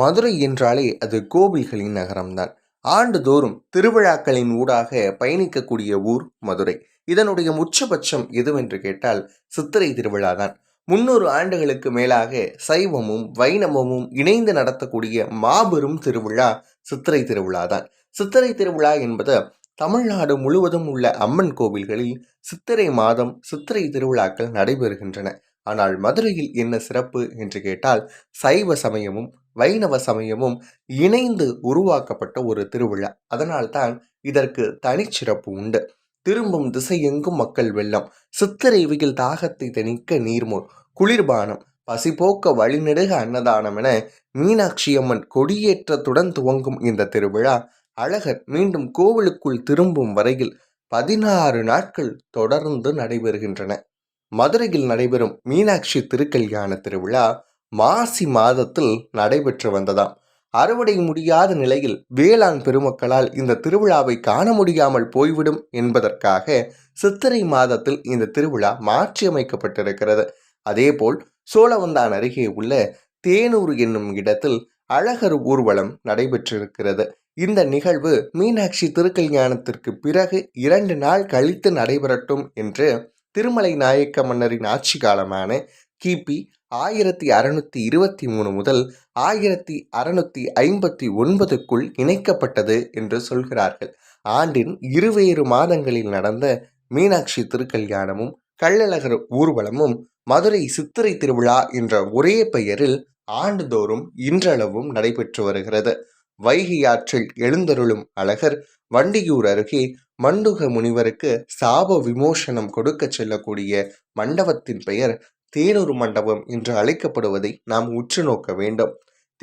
மதுரை என்றாலே அது கோவில்களின் நகரம்தான். ஆண்டுதோறும் திருவிழாக்களின் ஊடாக பயணிக்கக்கூடிய ஊர் மதுரை. இதனுடைய உச்சபட்சம் எதுவென்று கேட்டால் சித்திரை திருவிழாதான். முன்னூறு ஆண்டுகளுக்கு மேலாக சைவமும் வைணவமும் இணைந்து நடத்தக்கூடிய மாபெரும் திருவிழா சித்திரை திருவிழாதான். சித்திரை திருவிழா என்பது தமிழ்நாடு முழுவதும் உள்ள அம்மன் கோவில்களில் சித்திரை மாதம் சித்திரை திருவிழாக்கள் நடைபெறுகின்றன. ஆனால் மதுரையில் என்ன சிறப்பு என்று கேட்டால் சைவ சமயமும் வைணவ சமயமும் இணைந்து உருவாக்கப்பட்ட ஒரு திருவிழா. அதனால்தான் இதற்கு தனிச்சிறப்பு உண்டு. திரும்பும் திசையெங்கும் மக்கள் வெள்ளம் சித்திரை வெயில் தாகத்தை தணிக்க நீர்மோர் குளிர்பானம் பசிபோக்க வழிநெடுக அன்னதானம் என மீனாட்சி அம்மன் கொடியேற்றத்துடன் துவங்கும் இந்த திருவிழா அழகர் மீண்டும் கோவிலுக்குள் திரும்பும் வரையில் பதினாறு நாட்கள் தொடர்ந்து நடைபெறுகின்றன. மதுரையில் நடைபெறும் மீனாட்சி திருக்கல்யாண திருவிழா மாசி மாதத்தில் நடைபெற்று வந்ததாம். அறுவடை முடியாத நிலையில் வேளாண் பெருமக்களால் இந்த திருவிழாவை காண முடியாமல் போய்விடும் என்பதற்காக சித்திரை மாதத்தில் இந்த திருவிழா மாற்றியமைக்கப்பட்டிருக்கிறது அதேபோல் சோழவந்தான் அருகே உள்ள தேனூர் என்னும் இடத்தில் அழகர் ஊர்வலம் நடைபெற்றிருக்கிறது. இந்த நிகழ்வு மீனாட்சி திருக்கல்யாணத்திற்கு பிறகு இரண்டு நாள் கழித்து நடைபெறட்டும் என்று திருமலை நாயக்க மன்னரின் ஆட்சி காலமான கிபி ஆயிரத்தி அறுநூத்தி இருபத்தி மூணு முதல் ஆயிரத்தி அறுநூத்தி ஐம்பத்தி ஒன்பதுக்குள் இணைக்கப்பட்டது என்று சொல்கிறார்கள். ஆண்டின் இருவேறு மாதங்களில் நடந்த மீனாட்சி திருக்கல்யாணமும் கள்ளழகர் ஊர்வலமும் மதுரை சித்திரை திருவிழா என்ற ஒரே பெயரில் ஆண்டுதோறும் இன்றளவும் நடைபெற்று வருகிறது. வைகை ஆற்றில் எழுந்தருளும் அழகர் வண்டியூர் அருகே மண்டுக முனிவருக்கு சாப விமோசனம் கொடுக்க செல்லக்கூடிய மண்டபத்தின் பெயர் தேனூர் மண்டபம் என்று அழைக்கப்படுவதை நாம் உற்று நோக்க வேண்டும்.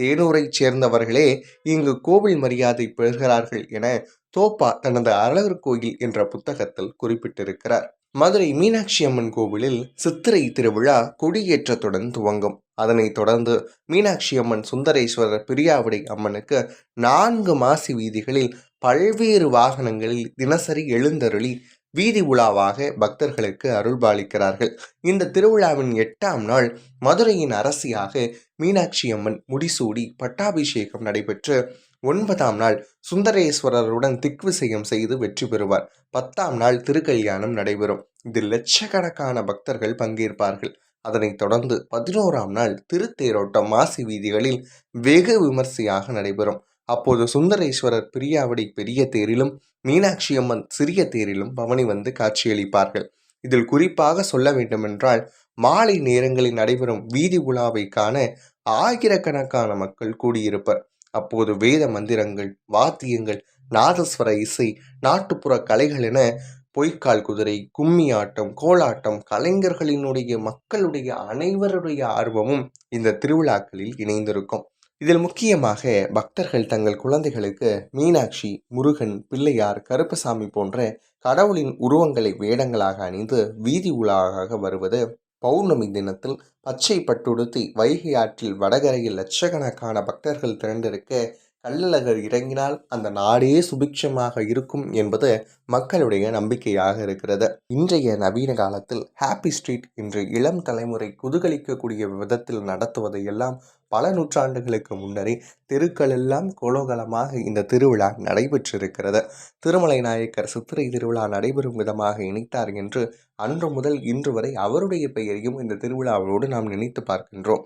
தேனூரைச் சேர்ந்தவர்களே இங்கு கோவில் மரியாதை பெறுகிறார்கள் என தோப்பா தனது அழகர் கோயில் என்ற புத்தகத்தில் குறிப்பிட்டிருக்கிறார். மதுரை மீனாட்சி அம்மன் கோவிலில் சித்திரை திருவிழா கொடியேற்றத்துடன் துவங்கும். அதனைத் தொடர்ந்து மீனாட்சி அம்மன் சுந்தரேஸ்வரர் பிரியாவிடை அம்மனுக்கு நான்கு மாசி வீதிகளில் பல்வேறு வாகனங்களில் தினசரி எழுந்தருளி வீதி உலாவாக பக்தர்களுக்கு அருள்பாலிக்கிறார்கள். இந்த திருவிழாவின் எட்டாம் நாள் மதுரையின் அரசியாக மீனாட்சி அம்மன் முடிசூடி பட்டாபிஷேகம் நடைபெற்று ஒன்பதாம் நாள் சுந்தரேஸ்வரருடன் திக்விசயம் செய்து வெற்றி பெறுவார். பத்தாம் நாள் திருக்கல்யாணம் நடைபெறும். இதில் லட்சக்கணக்கான பக்தர்கள் பங்கேற்பார்கள். அதனைத் தொடர்ந்து பதினோராம் நாள் திருத்தேரோட்டம் மாசி வீதிகளில் வெகு விமர்சையாக நடைபெறும். அப்போது சுந்தரேஸ்வரர் பிரியாவடி பெரிய தேரிலும் மீனாட்சி அம்மன் சிறிய தேரிலும் பவனி வந்து காட்சியளிப்பார்கள். இதில் குறிப்பாக சொல்ல வேண்டுமென்றால் மாலை நேரங்களில் நடைபெறும் வீதி உலாவை காண ஆயிரக்கணக்கான மக்கள் கூடியிருப்பர். அப்போது வேத மந்திரங்கள் வாத்தியங்கள் நாதஸ்வர இசை நாட்டுப்புற கலைகள் என பொய்க்கால் குதிரை கும்மி ஆட்டம் கோலாட்டம் கலைஞர்களினுடைய மக்களுடைய அனைவருடைய ஆர்வமும் இந்த திருவிழாக்களில் இணைந்திருக்கும். இதில் முக்கியமாக பக்தர்கள் தங்கள் குழந்தைகளுக்கு மீனாட்சி முருகன் பிள்ளையார் கருப்பசாமி போன்ற கடவுளின் உருவங்களை வேடங்களாக அணிந்து வீதி உலாக வருவது பௌர்ணமி தினத்தில் பச்சை பட்டுடுத்தி வைகை ஆற்றில் வடகரையில் லட்சக்கணக்கான பக்தர்கள் திரண்டிருக்க கள்ளழகர் இறங்கினால் அந்த நாடே சுபிக்ஷமாக இருக்கும் என்பது மக்களுடைய நம்பிக்கையாக இருக்கிறது. இன்றைய நவீன காலத்தில் ஹாப்பி ஸ்ட்ரீட் என்று இளம் தலைமுறை குதூகலிக்கக்கூடிய விதத்தில் நடத்துவதை எல்லாம் பல நூற்றாண்டுகளுக்கு முன்னரே தெருக்கள் எல்லாம் கோலோகலமாக இந்த திருவிழா நடைபெற்றிருக்கிறது. திருமலை நாயக்கர் சித்திரை திருவிழா நடைபெறும் விதமாக இணைத்தார் என்று அன்று முதல் இன்று வரை அவருடைய பெயரையும் இந்த திருவிழாவோடு நாம் நினைத்து பார்க்கின்றோம்.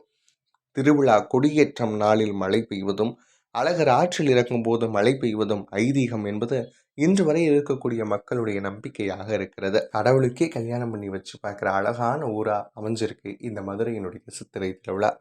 திருவிழா கொடியேற்றம் நாளில் மழை பெய்வதும் அழகர் ஆற்றில் இறக்கும் போது மழை பெய்வதும் ஐதீகம் என்பது இன்று வரை இருக்கக்கூடிய மக்களுடைய நம்பிக்கையாக இருக்கிறது. கடவுளுக்கே கல்யாணம் பண்ணி வச்சு பார்க்குற அழகான ஊராக அமைஞ்சிருக்கு இந்த மதுரையினுடைய சித்திரை திருவிழா.